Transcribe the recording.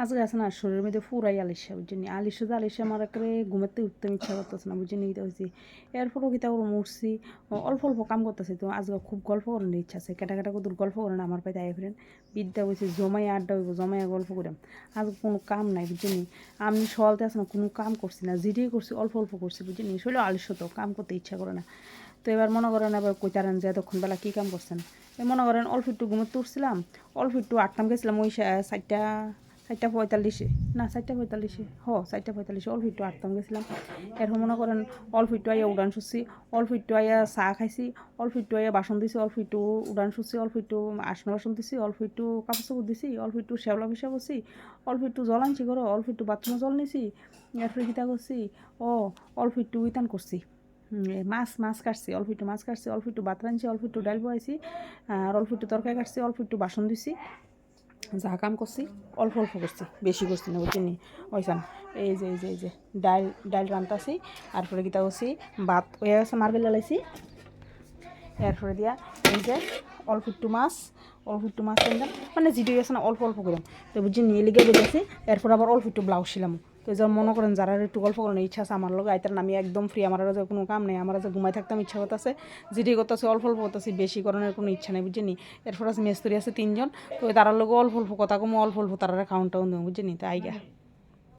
আজকে আছে না, শরীরের মধ্যে পুরাই আলিশা বুঝছি আলিশা যে আলিশা আমার একেবারে ঘুমাতে উঠতে ইচ্ছা করতেছে না বুঝছি নিতে হয়েছি এরপরও কিতা ওর মরছি অল্প অল্প কাম করতেছে তো, আজকে খুব গল্প করার ইচ্ছা আছে। কেটা কেটা কত গল্প করে না আমার পাইতে আয় ফেরেন বিদ্যা বলছে জমাই আড্ডা হইব, জমাইয়া গল্প করাম। আজকে কোনো কাম নাই বুঝছি আমি সকালতে আছে না, কোনো কাম করছি না, যেটাই করছি অল্প অল্প করছি বুঝছি শরীরে আলিশ তো কাম করতে ইচ্ছা করে না। তো এবার মনে করেন, এবার কইতারেন যে এতক্ষণ বেলা কী কাম করছেন? মনে করেন, অল্প একটু ঘুমোতে উঠছিলাম, অল্প একটু আটটাম গেছিলাম ওই চারটা চারটা পঁয়তাল্লিশে না চারটা পঁয়তাল্লিশে হ চারটা পঁয়তাল্লিশে অল্প একটু আটটাম গেছিলাম এরপর মনে করেন অল্প একটু আইয়া উড়ান শুচ্ছি অল্প একটু আইয়া চা খাইছি অল্প একটু আইয়া বাসন দিছি অল্প একটু উড়ান শুচ্ছি অল্প একটু আসন বাসন দিছি অল্প একটু কাপড় চাপড় দিছি অল্প একটু শ্যাওলা পিসা করছি অল্প একটু জল আনছি করো অল্প একটু বাথরুমে জল নিছি এরপরে গীতা করছি ও অল্প একটু উইতান করছি মাছ মাছ কাটছি অল্প একটু মাছ কাটছি অল্প একটু ভাত রাঁধছি অল্প একটু ডাল বয়াইছি আর অল্প একটু তরকারি কাটছি অল্প একটু বাসন দিছি যা কাম করছি, অল্প অল্প করছি, বেশি করছি না বুঝছি ওইসান এই যে এই যে এই যে, ডাইল ডাল রান্তাছি, তারপরে গীতা করছি, ভাত ওয়ে আছে মার্বেল লাইছি এরপরে দিয়া এই যে অল্প একটু মাছ, অল্প একটু মাছ মানে যেটা আছে না, অল্প অল্প করলাম তো বুঝছি নিয়ে লিগে বেজেছি এরপর আবার অল্প একটু ব্লাউজ ছিলাম তো যেমন মনে করেন যারা একটু গল্প করেন, ইচ্ছা আছে আমার লোক আইতার আমি একদম ফ্রি আমার যে কোনো কাম নেই, আমার যে ঘুমাই থাকতাম, ইচ্ছা করতেছে যেটি করতেছে, অল্প অল্প করতেছি, বেশি করণের কোনো ইচ্ছা নেই বুঝিনি এরপর আছে মেস্তুরি আছে তিনজন, তো তারার লোক অল্প অল্প কথা কম, অল্প অল্প তারা খাউন্ট টাউন দেবো বুঝিনি তাই গা